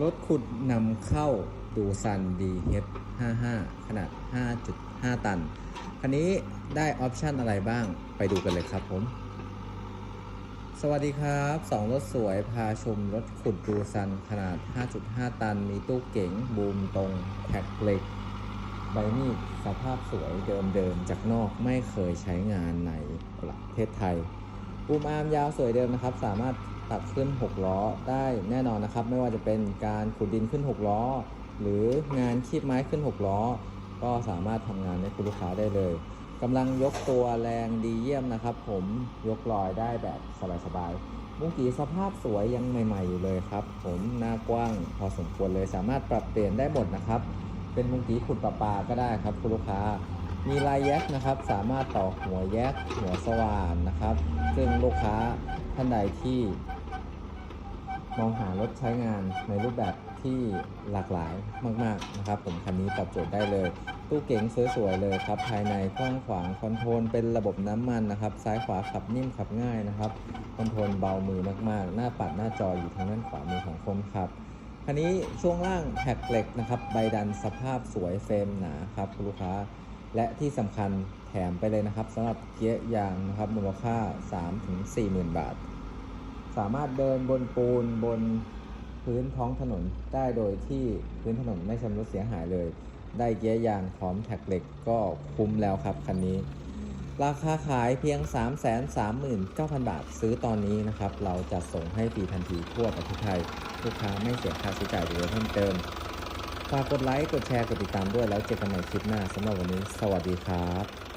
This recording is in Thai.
รถขุดนำเข้าดูซัน DH55 ขนาด 5.5 ตัน คันนี้ได้ออปชันอะไรบ้างไปดูกันเลยครับผม สวัสดีครับสองรถสวยพาชมรถขุดดูซันขนาด 5.5 ตัน มีตู้เก๋งบูมตรงแท็กเหล็กใบมีดสภาพสวยเดิมๆจากนอกไม่เคยใช้งานในประเทศไทยบูมอาร์มยาวสวยเดิมนะครับ สามารถ ตัดขึ้น 6 ล้อได้แน่นอนนะครับ ไม่ว่าจะเป็นการขุดดินขึ้น 6 ล้อ หรืองานคีบไม้ขึ้น 6 ล้อ ก็สามารถทำงานให้คุณลูกค้าได้เลยกำลังยกตัวแรงดีเยี่ยมนะครับ ผมยกลอยได้แบบสบายๆมุ้งกีสภาพสวยยังใหม่ ๆ อยู่เลยครับ ผมหน้ากว้างพอสมควรเลยสามารถปรับเปลี่ยนได้หมดนะครับ เป็นมุ้งกีขุดประปาก็ได้ครับคุณลูกค้ามีลายแยกนะครับ สามารถต่อหัวแยกหัวสว่านนะครับ ซึ่งลูกค้าท่านใดที่ มองหารถใช้งานในรูปแบบที่หลากหลายมาก ๆ นะครับ ผมคันนี้ตอบโจทย์ได้เลย ตู้เก๋งสวยๆเลยครับ ภายในกว้างขวางคอนโทรลเป็นระบบน้ำมันนะครับ ซ้ายขวาขับนิ่มขับง่ายนะครับคอนโทรลเบามือมากๆ หน้าปัดหน้าจออยู่ทางด้านขวามือของคนขับคันนี้ช่วงล่างแท็กเหล็กนะครับใบดันสภาพสวยเฟรมหนาครับคุณลูกค้า และที่สำคัญแถมไปเลยนะครับสำหรับเกียร์ยางนะครับมูลค่า 3-4หมื่นบาท สามารถเดินบนปูนบนพื้นท้องถนนได้โดยที่พื้นถนนไม่ชำรุดเสียหายเลย ได้เกียร์ยางพร้อมแท็กเหล็กก็คุ้มแล้วครับคันนี้ ราคาขายเพียง 339,000 บาทซื้อตอนนี้นะครับ เราจะส่งให้ฟรีทันทีทั่วประเทศไทย ลูกค้าไม่เสียค่าใช้จ่ายใดๆเพิ่มเติมฝากกดไลค์ กดแชร์ กดติดตามด้วยแล้วเจอกันใหม่คลิปหน้าสำหรับวันนี้ สวัสดีครับ